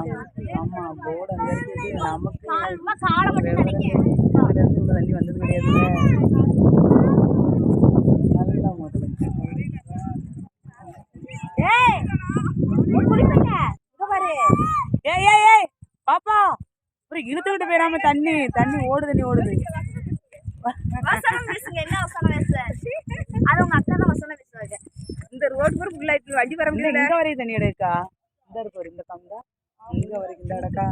ஆமா போர்டு நமக்கு தண்ணி வந்தது கிடையாதுல்ல நல்லா ஏய் ஏய் ஏய் பாப்பா. அப்புறம் இழுத்துக்கிட்டு போயிடாம தண்ணி தண்ணி ஓடு தண்ணி ஓடுது இந்த ரோடு பூரா ஃபுல்லா இருக்கு. வண்டி வர முடியல. இங்க வரைக்கும் தண்ணி எடுக்கா? இந்த இருக்கு இந்த கம்பா இங்க வரைக்கும் இந்த இடக்கா?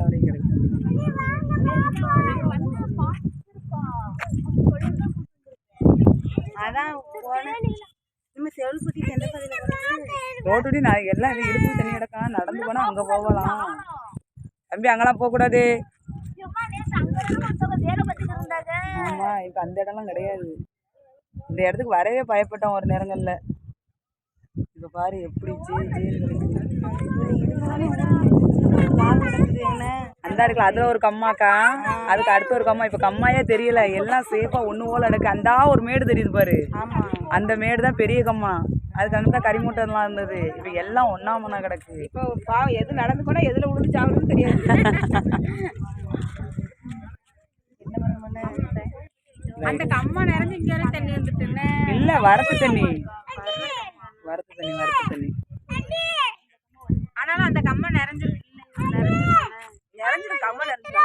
வரைக்கும் அதான் நம்ம செவல் குத்தி சென்ற பதில ரோட்டுடி நான் எல்லாம் இடுப்பு தண்ணி கிடக்கா? நடந்து போனா அங்க போகலாம். தம்பி அங்கெல்லாம் போக கூடாது. ஆமா இப்ப அந்த இடம்லாம் கிடையாது. இந்த இடத்துக்கு வரவே பயப்பட்டோம் ஒரு நேரங்கள்ல. இப்ப பாரு எப்படி ஜே அந்த இருக்குல்ல அதுல ஒரு கம்மாக்கா. அதுக்கு அடுத்த ஒரு கம்மா. இப்ப கம்மாயே தெரியல. எல்லாம் சேஃபா ஒண்ணு போல எடுக்கு அந்த ஒரு மேடு தெரியுது பாரு. அந்த மேடு தான் பெரிய கம்மா. அதுக்கு அங்கே தான் கரிமூட்டம்லாம் இருந்தது. இப்போ எல்லாம் ஒன்றா மண்ணா கிடக்கு. இப்போ பாவம் எது நடந்து போனா எதுல விழுந்து சாவணும்னு தெரியாது. அந்த கம்மா நிறைஞ்சு இங்க வரை தண்ணி வந்துட்டு இல்ல வரத்து தண்ணி. வரத்து தண்ணி வரத்து தண்ணி. ஆனாலும் அந்த கம்மா நிறைஞ்சிருக்கு நிறைஞ்சிருக்கு கம்மா நிறைஞ்சிருக்கு